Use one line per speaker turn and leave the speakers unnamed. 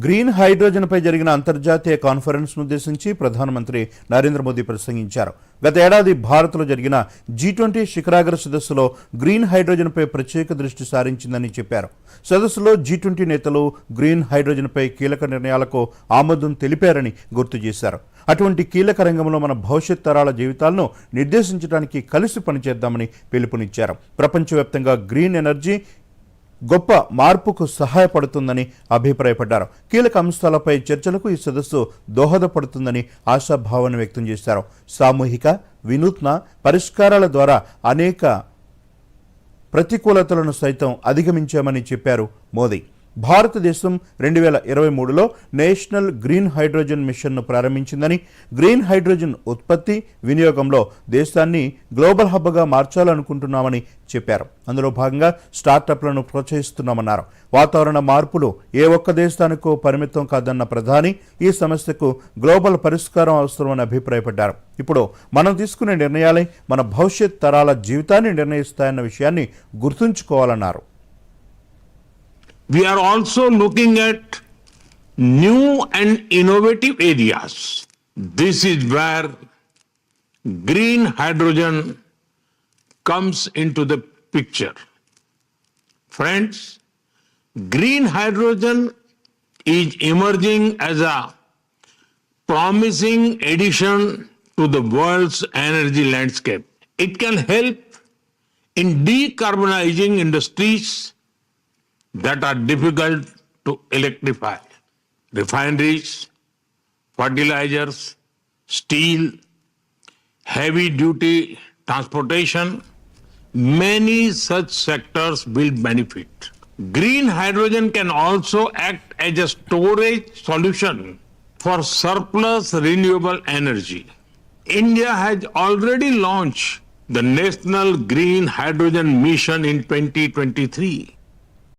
Green హైడ్రోజన్పై జరిగిన అంతర్జాతీయ కాన్ఫరెన్స్ను ఉద్దేశించి ప్రధానమంత్రి నరేంద్ర మోదీ ప్రసంగించారు. గత ఏడాది భారత్లో జరిగిన జీ ట్వంటీ శిఖరాగ్ర సదస్సులో గ్రీన్ హైడ్రోజన్పై ప్రత్యేక దృష్టి సారించిందని చెప్పారు. సదస్సులో జీ ట్వంటీ నేతలు గ్రీన్ హైడ్రోజన్పై కీలక నిర్ణయాలకు ఆమోదం తెలిపారని గుర్తు చేశారు. అటువంటి కీలక రంగంలో మన భవిష్యత్ తరాల జీవితాలను నిర్దేశించడానికి కలిసి పనిచేద్దామని పిలుపునిచ్చారు. ప్రపంచవ్యాప్తంగా గ్రీన్ ఎనర్జీ గొప్ప మార్పుకు సహాయపడుతుందని అభిప్రాయపడ్డారు. కీలక అంశాలపై చర్చలకు ఈ సదస్సు దోహదపడుతుందని ఆశాభావాన్ని వ్యక్తం చేశారు. సామూహిక వినూత్న పరిష్కారాల ద్వారా అనేక ప్రతికూలతలను సైతం అధిగమించామని చెప్పారు మోదీ. భారతదేశం రెండు వేల ఇరవై మూడులో నేషనల్ గ్రీన్ హైడ్రోజన్ మిషన్ను ప్రారంభించిందని గ్రీన్ హైడ్రోజన్ ఉత్పత్తి వినియోగంలో దేశాన్ని గ్లోబల్ హబ్గా మార్చాలనుకుంటున్నామని చెప్పారు. అందులో భాగంగా స్టార్టప్లను ప్రోత్సహిస్తున్నామన్నారు. వాతావరణ మార్పులు ఏ ఒక్క దేశానికో పరిమితం కాదన్న ప్రధాని ఈ సమస్యకు గ్లోబల్ పరిష్కారం అవసరమని అభిప్రాయపడ్డారు. ఇప్పుడు మనం తీసుకునే నిర్ణయాలే మన భవిష్యత్ తరాల జీవితాన్ని నిర్ణయిస్తాయన్న విషయాన్ని గుర్తుంచుకోవాలన్నారు.
We are also looking at new and innovative areas. This is where green hydrogen comes into the picture. Friends, green hydrogen is emerging as a promising addition to the world's energy landscape. It can help in decarbonizing industries that are difficult to electrify. Refineries, fertilizers, steel, heavy duty transportation, many such sectors will benefit. Green hydrogen can also act as a storage solution for surplus renewable energy. India has already launched the National Green Hydrogen Mission in 2023